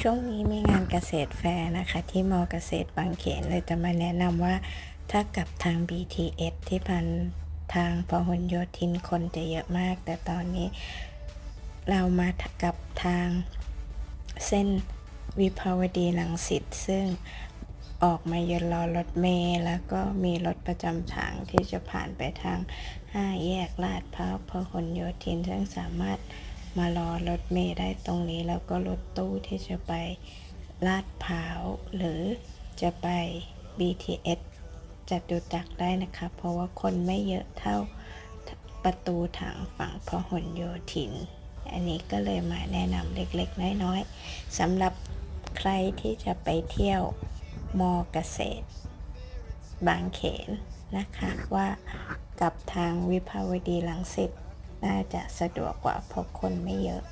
ช่วงนี้มีงานเกษตรแฟร์นะคะ ที่มอเกษตรบางเขนเลยจะมาแนะนำว่าถ้ากลับทาง BTS ที่พันทางพหลโยธินคนจะเยอะมาก แต่ตอนนี้เรามากับทางเส้นวิภาวดีลังสิตซึ่งออกมายืนรอรถเมล์แล้วก็มีรถประจำทางที่จะผ่านไปทาง 5 แยกลาดพร้าวพหลโยธินซึ่งสามารถ มารอรถเมล์ได้ตรงนี้ แล้วก็รถตู้ที่จะไปลาดพร้าว หรือจะไป BTS จัตุจักรได้นะคะ เพราะว่าคนไม่เยอะเท่าประตูทางฝั่งพหลโยธิน อันนี้ก็เลยมาแนะนำเล็กๆ น้อยๆสำหรับใครที่จะไปเที่ยวมอเกษตร บางเขนนะคะว่ากับทางวิภาวดีลังสิต น่าจะสะดวกกว่าเพราะคนไม่เยอะ